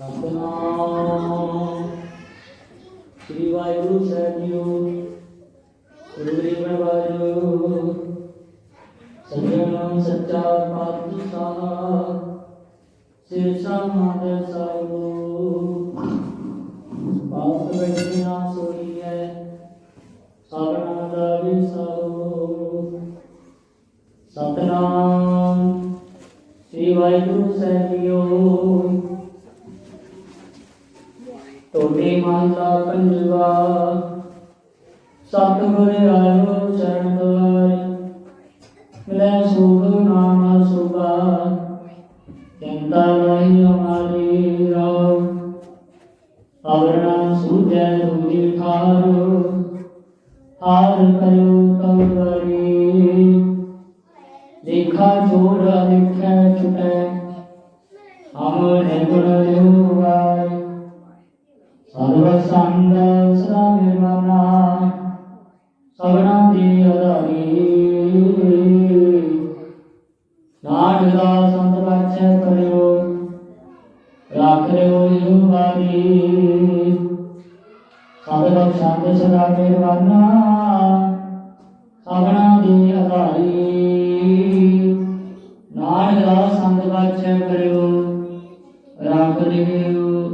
ਸਤਨਾਮ ਸ੍ਰੀ ਵਾਹਿਗੁਰੂ ਸਾਹਿਬ ਜੀਓ। ਗੁਰੂ ਗ੍ਰੰਥ ਵਾਹਿਗੁਰੂ ਸਤਿਨਾਮ ਸੱਚਾ ਪਾਤਸ਼ਾਹ ਸੇ ਸਮਾਦ ਸਾਹਿਬ ਪਾਪ ਬੈਠਿਆ ਸੋਈ ਹੈ ਸਭਨਾ ਦਾ ਵਿਸੋ ਸਤਨਾਮ ਸ੍ਰੀ ਵਾਹਿਗੁਰੂ ਸਾਹਿਬ ਜੀਓ ਤੋੜੇ ਮਹਲਾ ਪੰਜਵਾ। ਸਤਿਗੁਰ ਆਇਓ ਚਰਨ ਦੁਆਰੇ ਮਿਲੇ ਸੁਖ ਨਾਮ ਸੁਭਾ ਚਿੰਤਾ ਨਹੀਂ ਹਮਾਰੀ ਰੋ ਅਵਰਣਾ ਸੂਝੈ ਦੂਜੀ ਠਾਰੋ। ਹਾਰ ਕਰਿਓ ਤਵਰੀ ਲੇਖਾ ਜੋੜ ਲਿਖੈ ਛੁਟੈ। ਹਮ ਨਿਗੁਣ ਲਿਹੁਵਾਈ ਸਰਵ ਸਦਾ ਨਿਰਵਾਣਾ ਸਭਨਾ ਦੀ ਅਦਾਰੀ ਨਾਨਕ ਦਾ ਸੰਤ ਵਾਚੈ ਕਰਿਓ ਰੱਖ ਲਿਓ ਯੁਵਾਰੀ ਸਭਨਾ ਸੰਗ ਸਦਾ ਨਿਰਵਾਣਾ ਸਭਨਾ ਦੀ ਅਦਾਰੀ ਨਾਨਕ ਦਾ ਸੰਤ ਵਾਚੈ ਕਰਿਓ, ਰੱਖ ਲਿਓ